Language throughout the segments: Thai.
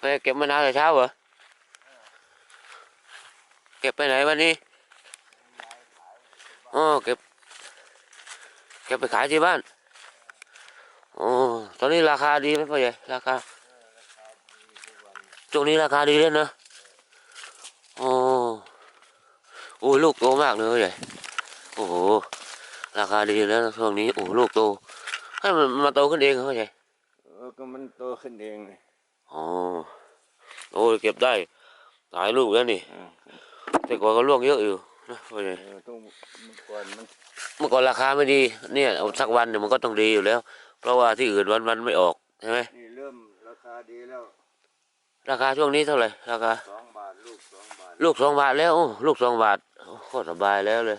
ไปเก็บมะนาวแต่เช้าเหรอ เก็บไปไหนวันนี้อ๋อเก็บ เก็บไปขายที่บ้านอ๋อตอนนี้ราคาดีไหมพ่อใหญ่ราคาช่วงนี้ราคาดีเลยนะอ๋อโอ้ยลูกโตมากเลยพ่อใหญ่โอ้โหราคาดีแล้วช่วงนี้โอ้ลูกโตให้มันมาโตขึ้นเองเหรอพ่อใหญ่เออก็มันโตขึ้นเองเลยอ๋อ โอ้ยเก็บได้หลายลูกแล้วนี่เออแต่ก่อนก็ล่วงเยอะอยู่นะพ่อใหญ่เออต้องเมื่อก่อนมันเมื่อก่อนราคาไม่ดีเนี่ยเอาสักวันเนี่ยมันก็ต้องดีอยู่แล้ว เพราะว่าที่อื่นวันวันๆไม่ออกใช่ไหมนี่เริ่มราคาดีแล้ว ราคาช่วงนี้เท่าไหร่ราคาสองบาทลูกสองบาทลูกสองบาทแล้วโอ้ลูกสองบาทโอ้โคตรสบายแล้วเลย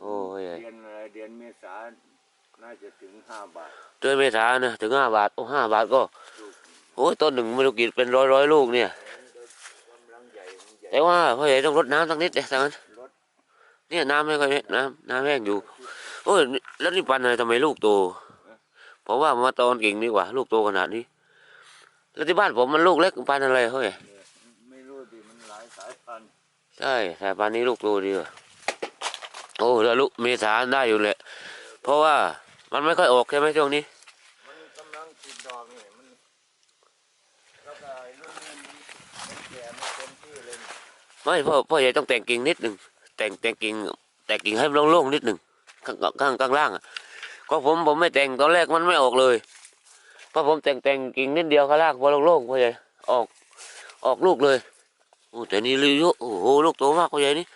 โอ้ยเดือนอะไรเดือนเมษาน่าจะถึงห้าบาทเดือนเมษานะถึงห้าบาทโอ้ห้าบาทก็ลูก โอ้ยต้นหนึ่งไม่รู้กี่เป็นร้อยร้อยลูกเนี่ยกำลังใหญ่มันใหญ่แต่ว่าพ่อใหญ่ต้องรดน้ำสักนิดเดียวสักนั้นรถเนี่ยน้ำไม่ค่อยน้ำน้ำแห้งอยู่ โอ้ยแล้วนี่ปันอะไรทำไมลูกโตเพราะว่ามาตอนกิ่งดีกว่า ลูกโตขนาดนี้ แล้วที่บ้านผมมันลูกเล็กปันอะไรเขาไงเนี่ยไม่รู้ดิมันหลายสายพันธุ์ใช่สายพันธุ์นี้ลูกโตดีกว่าโอ้แล้วลูกเมษาได้อยู่แหละเพราะว่ามันไม่ค่อยออกใช่ไหมช่วงนี้มันกำลังติดดอกนี่มันแล้วก็ไอ้ลูกนี่มันมันแก่ไม่เต็มที่เลยนี่ ไม่พ่อพ่อใหญ่ต้องแต่งกิ่งนิดหนึ่งแต่งแต่งกิ่งแต่งกิ่งให้โล่งๆนิดหนึ่งข้างข้างข้างล่างอะก็ผมผมไม่แต่งตอนแรกมันไม่ออกเลยเพราะผมแต่งแต่งกิ่งนิดเดียวข้างล่างพอโล่งๆพ่อใหญ่ออกออกลูกเลยโอ้แต่นี่ลือเยอะโอ้โหลูกโตมากพ่อใหญ่นี่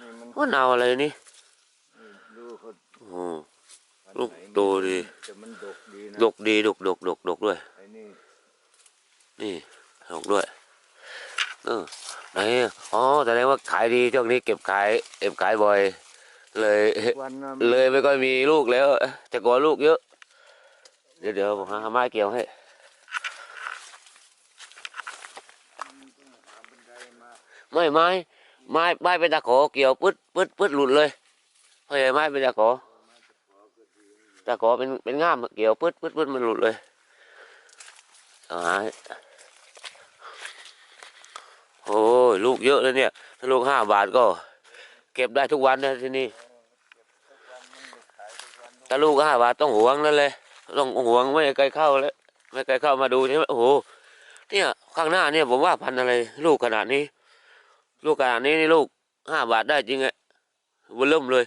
นี่มันว่านาวอะไรนี่นี่ลูกเขาโอ้พันลูกไหนโตดีแต่มันดกดีนะดกดีดกดกดกดกด้วยไอ้นี่นี่ดกด้วย เออไหนอ๋อแสดงว่าขายดีช่วงนี้เก็บขายเก็บขายบ่อย เลย วันน่ะเลยไม่ค่อยมีลูกแล้ว แต่ก่อนลูกเยอะ เดี๋ยวเดี๋ยวผมหาไม้เกี่ยวให้หาบันไดมาไม่ไม้ไม้ไม้เป็นตะขอเกี่ยวปึ๊ดปึ๊ดปึ๊ดหลุดเลยเพราะไอ้ไม้เป็นตะขอตะขอเป็นเป็นง่ามเกี่ยวปึ๊ดปึ๊ดปึ๊ดมันหลุดเลยเอาหาให้ โอ้ยลูกเยอะเลยเนี่ย ถ้าลูกห้าบาทก็ เก็บได้ทุกวันนะที่นี่ถ้าลูกห้าบาทต้องหวงนั่นเลย ต้องหวงไม่ให้ใครเข้าแล้วไม่ให้ใครเข้ามาดูใช่ไหมโอ้โหเนี่ยข้างหน้าเนี่ยผมว่าพันอะไร ลูกขนาดนี้ ลูกขนาดนี้นี่ลูกห้าบาทได้จริงไงวันเริ่มเลย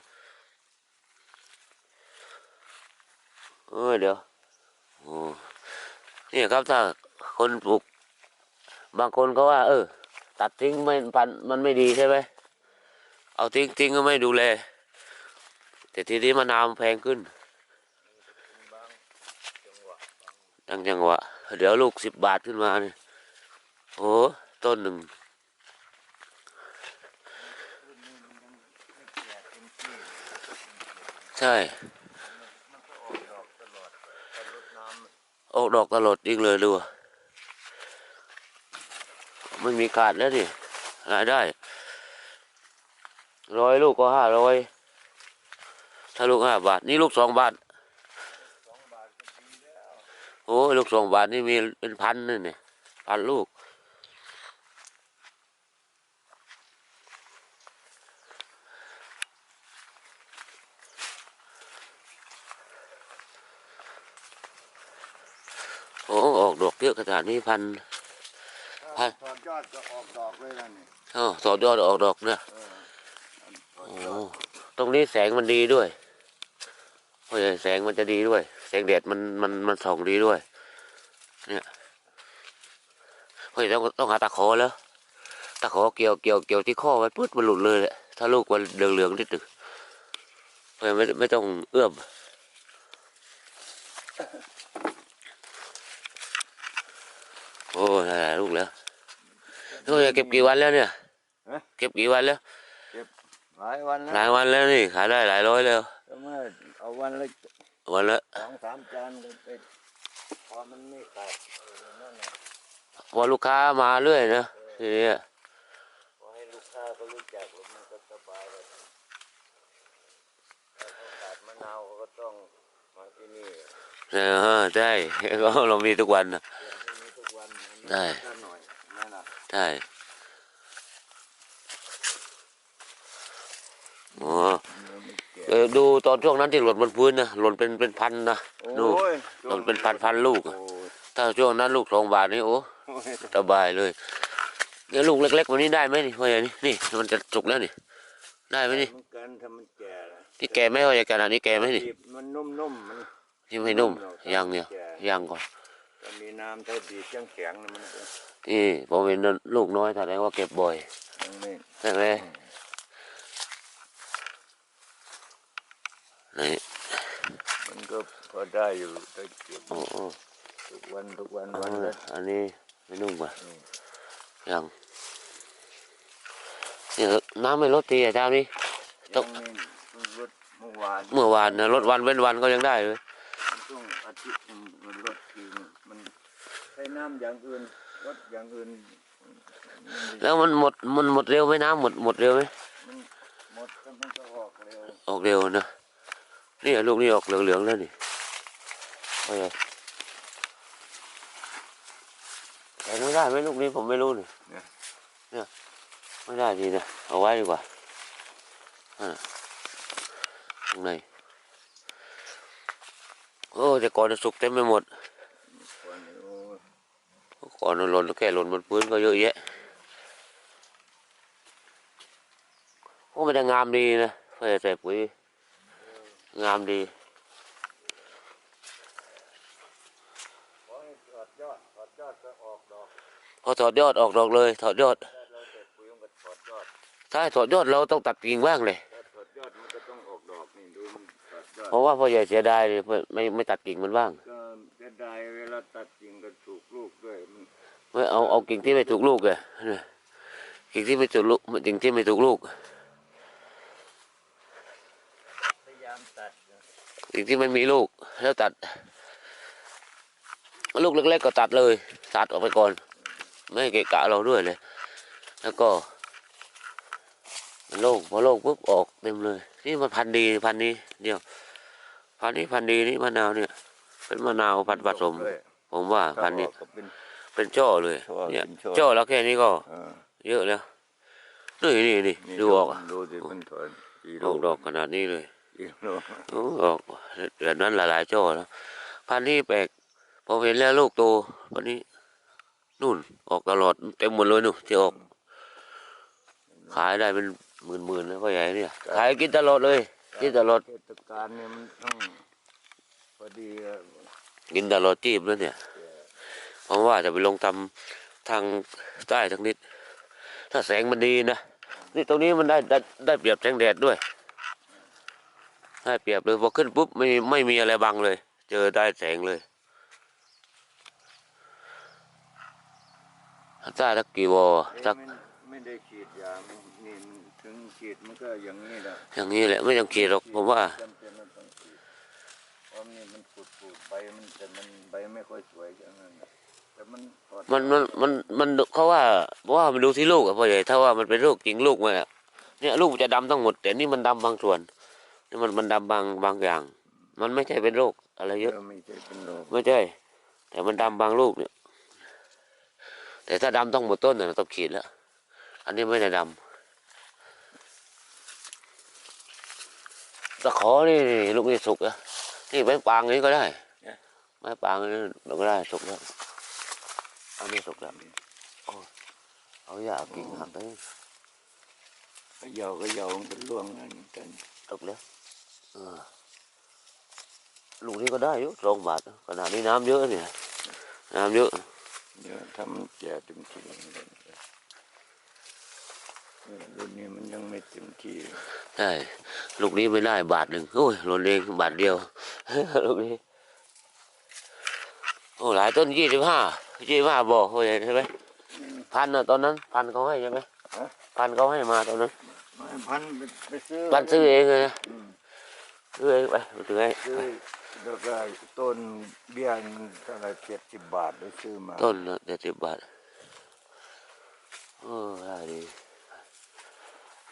เออเดี๋ยวโอ้นี่ครับถ้าคนปลูกบางคนเขาว่า เออ ตัดทิ้งไม่พันมันไม่ดีใช่ไหมเอาทิ้งทิ้งก็ไม่ดูแลแต่ทีนี้มะนาวแพงขึ้นบางจังหวะตั้งจังหวะเดี๋ยวลูกสิบบาทขึ้นมาเนี่ยโอ้ต้นหนึ่งใช่ออกดอกตลอดแต่รดน้ำออกดอกตลอดจริงเลยดูอะ ไม่มีขาดแล้วนี่รายได้ร้อยลูกก็ห้าร้อยถ้าลูกห้าบาท นี่ลูกสองบาทโอ้ลูกสองบาทนี่มีเป็นพันนี่เนี่ยพันลูกโอ้ออกดอกเยอะขนาดนี้พันถ้า ถอดยอดก็ออกดอกเลยนะนี่อ๋อต่อยอดออกดอกเนี่ยเออถอดโอ้ยอดตรงนี้แสงมันดีด้วยเพราะแสงมันจะดีด้วย แสงแดดมันมันมันส่องดีด้วย เนี่ยเฮ้ยต้องต้องหาตะขอแล้วตะขอเกี่ยวเกี่ยวเกี่ยวที่ข้อไว้ปุ๊บมันหลุดเลยแหละถ้าลูกมันเหลืองเหลืองๆนิดหนึ่งเพราะไม่ไม่ต้องเอื้อมโอ้ได้หลายลูกแล้ว โอ้ยเก็บกี่วันแล้วเนี่ยเก็บกี่วันแล้ว หลายวันหแล้ลายววันแล้วนี่ขายได้หลายร้อยแล้ว ก็เมื่อเอาวันละวันละสองสามจานก็ไปพอมันไม่ขาดเออนั่นแหละพอลูกค้ามาเรื่อยนะทีนี้พอให้ลูกค้าก็รู้จักแล้วมันก็สบายเลยถ้าเขาขาดมะนาวเขาก็ต้องมาที่นี่เออใช่ ก็เรามีทุกวันนะเปลี่ยนที่นี้ทุกวันมันได้ก็หน่อย ใช่อ๋อยังไม่แก่เออดูตอนช่วงนั้นที่หล่นบนพื้นนะหล่นเป็นเป็นพันนะดูโอ้ยหล่นเป็นพันพันลูกโอ้ยถ้าช่วงนั้นลูกสองบาทนี่โอ้โอ้ยสบายเลยเนี่ยลูกเล็กๆวันนี้ได้ไหมนี่พ่อใหญ่นี่นี่มันจะสุกแล้วนี่ ได้ไหมนี่เหมือนกันถ้ามันแก่ละนี่แก่ไหมพ่อใหญ่ขนาดนี้แก่ไหมนี่บีบมันนุ่มๆมันนี่ไม่นุ่มหรอกยังเนี่ยแก่ยังก่อน ถ้ามีน้ำถ้าบีบแข็งนะมันก็นี่ผมเห็นลูกน้อยแสดงว่าเก็บบ่อยยังไม่ใช่ไหมนี่มันก็พอได้อยู่ได้เก็บโอ้โหทุกวันทุกวันวันละอันนี้ไม่นุ่มป่ะยังเนี่ยน้ำไม่ลดทีอะเช้านี้ต้ยัองไม่รถเมื่อวานเมื่อวานนะลดวันเว้นวันก็ยังได้เลย มันต้องอาทิตย์หนึ่งมันรถทีนึงมันใช้น้ำ อย่างอื่นรถอย่างอื่นมันแล้วมันหมดมันหมดเร็วไหมน้ำหมดหมดเร็วไหมมันหมดแล้วมันก็ออกเร็วออกเร็วนะนี่ลูกนี่ออกเหลืองๆแล้วนี่โอเคแต่ไม่ได้ไหมลูกนี้ผมไม่รู้นี่เนี่ยไม่ได้ดีนะเอาไว้ดีกว่าอ่าข้างในโอ้แต่ก่อนน่ะสุกเต็มไปหมดก่อนนี้โอ้ย ก่อนน่ะหล่นแค่หล่นบนพื้นก็เยอะแยะโอ้มันจะงามดีนะเพื่ใส่ปุ๋ยงามดีพอถอดยอดออกดอกเลย ถอดยอดถ้าเราเสร็จปุ๋ยมันก็ถอดยอดถ้าถอดยอดเราต้องตัดกิ่งบ้างเลย เพราะว่าพ่อใหญ่เสียดายเลยไม่ไม่ไม่ตัดกิ่งมันบ้างก็จะได้เวลาตัดกิ่งก็ถูกลูกด้วยมันไม่เอาเอากิ่งที่ไม่ถูกลูกเลยนะกิ่งที่ไม่ถูกลูกกิ่งที่ไม่ถูกลูกพยายามตัดนะกิ่งที่ไม่มีลูกแล้วตัด ลูกเล็กๆก็ตัดเลย ตัดออกไปก่อน ไม่ให้เกะกะเราด้วยเลย แล้วก็มันโล่งพอโล่งปุ๊บออกเต็มเลย นี่มันพันธุ์ดีพันธุ์นี้เดียว พันธุ์นี้พันธุ์ดีนี่มะนาวเนี่ย เป็นมะนาวพันธุ์ผสมด้วยผมว่าถ้าพันธุ์นี้ออกก็เป็นเป็นช่อเลยช่อเนี่ยเป็นช่อช่อแล้วแค่นี้ก็เออเยอะแล้วนี่นี่นี่นี่ดูออกอะดูสิมันถอนกี่อลูอกดอกขนาดนี้เลยกี่ลูกโอ้ออกแบบนั้นหลายๆช่อแล้วพันธุ์นี้แปลกผมเห็นแล้วลูกโตวันนี้นู่นออกตลอดเต็มหมดเลยนู่นที่ออก ขายได้เป็นหมื่นๆนะพ่อใหญ่เนี่ยขายกินตลอดเลย กินตลอดเทศกาลเนี่ยมันต้องพอดีอะกินตลอดจีบแล้วเนี่ยเพราะว่าจะไปลงทำทางใต้ทางนิด ถ้าแสงมันดีนะ นี่ตรงนี้มันได้ได้ได้เปรียบแสงแดดด้วย ได้เปรียบเลยพอขึ้นปุ๊บไม่ไม่มีอะไรบังเลย เจอได้แสงเลยใต้ทักกี่วอเอ๊ะสัก ไม่ไม่ได้ฉีดยามันนี่มัน ถึงฉีดมันก็อย่างนี้แหละอย่างนี้แหละไม่ต้องขีดหรอกผมว่าจำเป็นมันต้องฉีดเพราะนี่มันปูดปูดๆใบมันแต่มันใบไม่ค่อยสวยอย่างนั้นน่ะแต่มันถอดมันมันมันมันเขาว่าว่ามันดูที่ลูกอะพ่อใหญ่ถ้าว่ามันเป็นลูกจริงลูกมันอะเนี่ยลูกมันจะดำทั้งหมด แต่นี่มันดำบางส่วนนี่มันมันดำบางบางอย่าง มันไม่ใช่เป็นโรคอะไรเยอะเออไม่ใช่เป็นโรคไม่ใช่ แต่มันดำบางลูกเนี่ย แต่ถ้าดำต้องหมดต้นน่ะต้องขีดแล้ว อันนี้ไม่ได้ดำ ตะขอนี่นี่ลูกนี่สุกอะนี่ไม้ปางนี้ก็ได้ไม้ปางนี่เราก็ได้สุกแล้วอันนี้สุกแล้วโอ้เอาอย่ากิ่งหักเลยก็เหยาก็เหยามันเป็นร่วงนั่นกันสุกแล้วเออลูกนี้ก็ได้อยู่สองบาทขนาดนี้น้ำเยอะเนี่ยน้ำเยอะเดี๋ยวทำแก่เต็มที่เลยเออ รุ่นนี้มันยังไม่เต็มที่ใช่ลูกนี้ไม่ได้บาทหนึ่งโอ้ยหล่นเองบาทเดียวลูกนี้โอ้หลายต้นยี่สิบห้ายี่สิบห้าบ่อโอ้ยใช่ไหมพันนะตอนนั้น พันเขาให้ใช่ไหมพันเขาให้มาตอนนั้นไม่พันไปไปซื้อพันซื้อเองเลยนะอืมซื้อเองไปมาซื้อให้ซื้อแล้วก็ต้นเบี้ยนเท่าไหรเจ็ดสิบบาทได้ซื้อมา ต้นละเจ็ดสิบบาทโอ้ได้ดี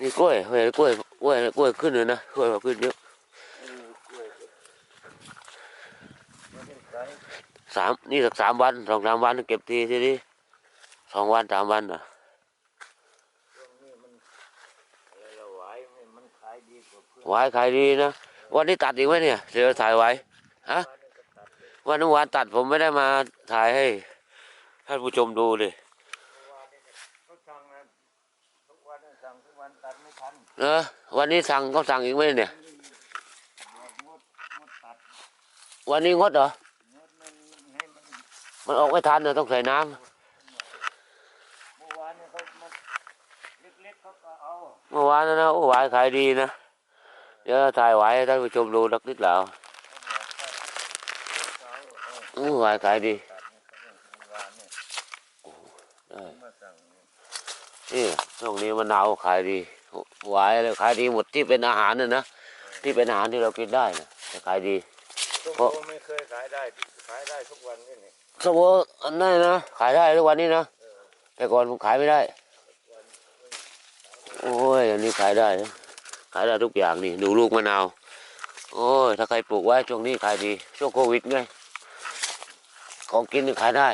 นี่กล้วยเฮ้ยกล้วยกล้วยกล้วยขึ้นเลยนะกล้วยมาขึ้นเยอะเออกล้วยก็ไม่ได้ใช้สามนี่สักสามวันสองสามวันเก็บทีทีนี้สองวันสามวันอะช่วงนี้มันอะไรละหวายมันมันขายดีกว่าเพื่อนไว้ขายดีนะวันนี้ตัดอีกไหมเนี่ยเดี๋ยวถ่ายไว้ฮะวันนี้ก็ตัดเลยวันเมื่อวานตัดผมไม่ได้มาถ่ายให้ท่านผู้ชมดูเลย เมื่อวานนี้ก็เขาสั่งนะทุกวันน่ะสั่งทุกวันตัดไม่ทัน เนอะวันนี้สั่งก็สั่งอีกไหมเนี่ย วันนี้งดเหรอ มันออกไม่ทันนะต้องใส่น้ำเมื่อวานนี่นนะโอ้หวายขายดีนะ เดี๋ยวถ่ายไว้ให้ท่านผู้ชมดูสักนิดแล้วเขาบอกว่าเขาเอาอู้หวายขายดีนี่ยเขาบอกเมื่วานเนี่ยได้มาสั่งเนี่ยนี่ช่วงนี้มะนาวขายดี หวายเลยขายดีหมดที่เป็นอาหารน่ะนะที่เป็นอาหารที่เรากินได้นะจะขายดีส้มเพราะโอไม่เคยขายได้ขายได้ทุกวันนี่นี่สมมติอันนั้นนะขายได้ทุกวันนี้นะเออแต่ก่อนผมขายไม่ได้วันโอ้ยอันนี้ขายได้นะขายได้ทุกอย่างนี่ดูลูกมะนาวโอ้ยถ้าใครปลูกไว้ช่วงนี้ขายดีช่วงโควิดไงของกินนี่ขายได้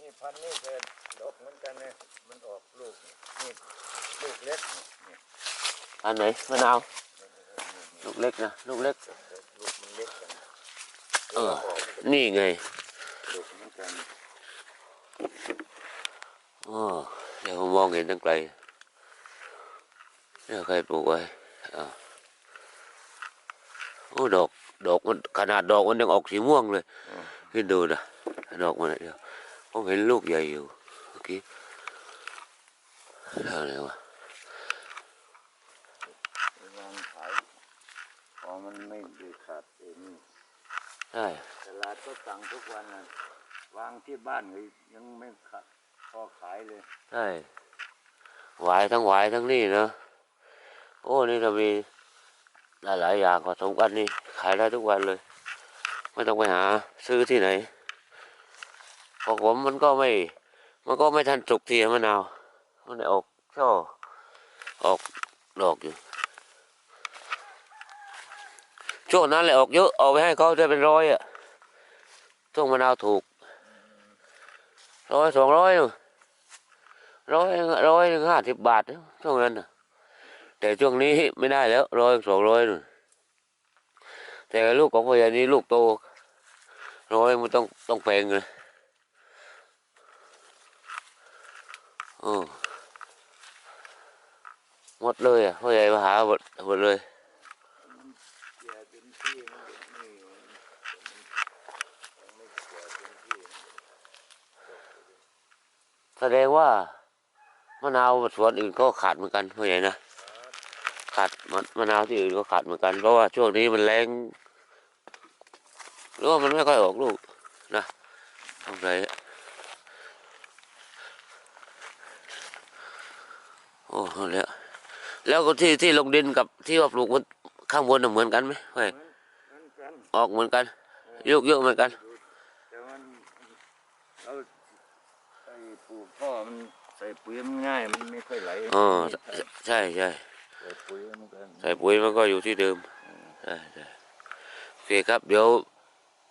นี่พันธุ์นี่เกิดดอกเหมือนกันเนี่ยมันออกลูกนี่ ลูกเล็กอันไหนมะนาวลูกเล็กนะลูกเล็กลูกมันเล็กกันเออ นี่ไงลูกเหมือนกันอ๋อเดี๋ยวผมมองเห็นตั้งไกลเนี่ยใครปลูกไว้อ่าโอ้ดอกดอกมันขนาดดอกมันยังออกสีม่วงเลยคิดดูนะดอกมันเดียวผมเห็นลูกใหญ่อยู่เมื่อกี้อะไรวะ วางขายพอ มันไม่ได้ขาดเองนี่ใช่ตลาดก็สั่งทุกวันนะวางที่บ้านเลยยังไม่ขาดพอขายเลยใช่หวายทั้งหวายทั้งนี่เนอะโอ้นี่เรามีหลายหลายๆอย่างผสมกันนี่ขายได้ทุกวันเลย ไม่ต้องไปหาซื้อที่ไหนของผมมันก็ไม่ มันก็ไม่ทันสุกทีอะมะนาวมันได้ออกช่อออกดอกอยู่ ช่วงนั้นเลยออกเยอะเอาไปให้เขาได้เป็นร้อยอะช่วงมะนาวถูกร้อยสองร้อยร้อยร้อยหนึ่งห้าสิบบาทช่วงนั้นแต่ช่วงนี้ไม่ได้แล้วร้อยสองร้อยนู่นแต่ลูกของพ่อใหญ่นี้ลูกโตร้อยมันต้องต้องแพงเลยอหมดเลยอะพ่อใหญ่มาหาหมดหมดเลย แก่เต็มที่มันไม่มันไม่แก่เต็มที่ แสดงว่ามะนาวสวนอื่นก็ขาดเหมือนกันพ่อใหญ่นะขาดมะมะนาวที่อื่นก็ขาดเหมือนกันเพราะว่าช่วงนี้มันแรงหรือว่ามันไม่ค่อยออกลูกนะทำไรโอ้เอแล้วแล้วก็ที่ที่ลงดินกับที่ว่าปลูกมันข้างบนน่ะเหมือนกันไหมพ่อใหญ่เหมือออกเหมือนกันยุกยุกเหมือนกัน แต่มันเราใส่ปลูก พ่อมันใส่ปุ๋ยมันง่ายมันไม่ค่อยไหลอ๋อใช่ใช่ใส่ปุ๋ยเหมือนกันใส่ปุ๋ยมันก็อยู่ที่เดิมใช่ใช่โอเคครับ เดี๋ยว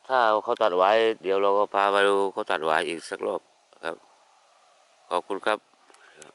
ถ้าเขาตัดไว้ เดี๋ยวเราก็พามาดูเขาตัดไว้อีกสักรอบครับ ขอบคุณครับ